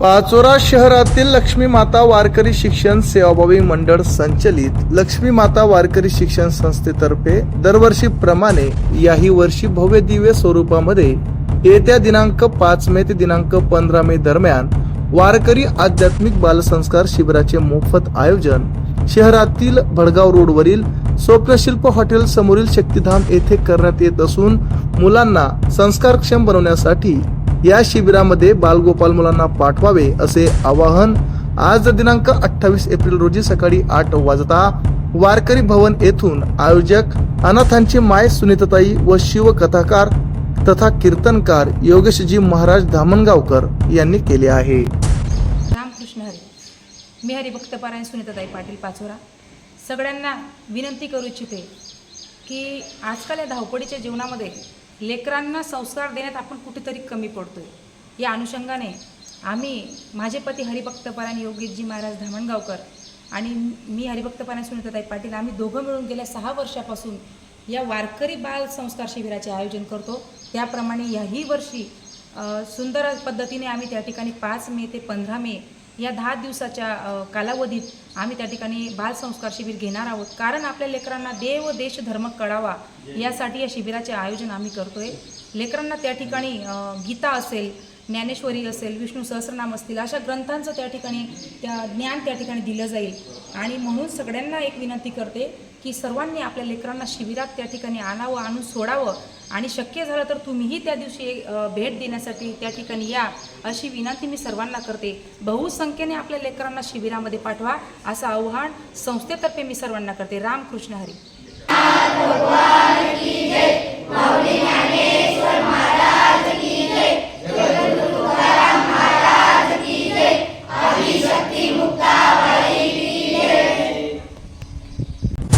पाचोरा शहरातील लक्ष्मी माता वारकरी शिक्षण सेवाभावी मंडळ संचलित लक्ष्मी माता वारकरी शिक्षण संस्थेतर्फे दरवर्षीप्रमाणे याही वर्षी भव्य दिव्य स्वरूपामध्ये येत्या दिनांक पाच मे ते दिनांक पंधरा मे दरम्यान वारकरी आध्यात्मिक बालसंस्कार शिबिराचे मोफत आयोजन शहरातील भडगाव रोडवरील स्वप्नशिल्प हॉटेल समोरील शक्तिधाम येथे करण्यात येत असून मुलांना संस्कारक्षम बनवण्यासाठी या शिबिरामध्ये बालगोपाल मुलांना पाठवावे असे आवाहन आज दिनांक अठ्ठावीस एप्रिल रोजी सकाळी आठ वाजता वारकरी भवन येथून आयोजक अनाथांची माय सुनीताताई व शिवकथाकार तथा कीर्तनकार योगेशजी महाराज धामणगावकर यांनी केले आहे. रामकृष्ण हरी. मी हरिभक्त पारायण सुनीताताई पाटील पाचोरा. सगळ्यांना विनंती करू इच्छिते की आजकाल या धावपळीच्या जीवनामध्ये लेकरांना संस्कार देण्यात आपण कुठेतरी कमी पडतो आहे या अनुषंगाने आम्ही माझे पती हरिभक्तपरायण योगेशजी महाराज धामणगावकर आणि मी हरिभक्तपरायण सुनीताताई पाटील आम्ही दोघं मिळून गेल्या सहा वर्षापासून या वारकरी बाल संस्कार शिबिराचे आयोजन करतो. त्याप्रमाणे याही वर्षी सुंदर पद्धतीने आम्ही त्या ठिकाणी पाच मे ते पंधरा मे या दहा दिवसाच्या कालावधीत आम्ही त्या ठिकाणी बालसंस्कार शिबिर घेणार आहोत. कारण आपल्या लेकरांना देव देश धर्म कळावा यासाठी या शिबिराचे आयोजन आम्ही करतोय. लेकरांना त्या ठिकाणी गीता असेल ज्ञानेश्वरी असेल विष्णू सहस्रनाम असतील अशा ग्रंथांचं त्या ठिकाणी त्या ज्ञान त्या ठिकाणी दिलं जाईल. आणि म्हणून सगळ्यांना एक विनंती करते की सर्वांनी आपल्या लेकरांना शिबिरात त्या ठिकाणी आणावं आणून सोडावं. आणि शक्य झालं तर तुम्हीही त्या दिवशी भेट देण्यासाठी त्या ठिकाणी या अशी विनंती मी सर्वांना करते. बहुसंख्येने आपल्या लेकरांना शिबिरामध्ये पाठवा असं आव्हान संस्थेतर्फे मी सर्वांना करते. रामकृष्ण हरी.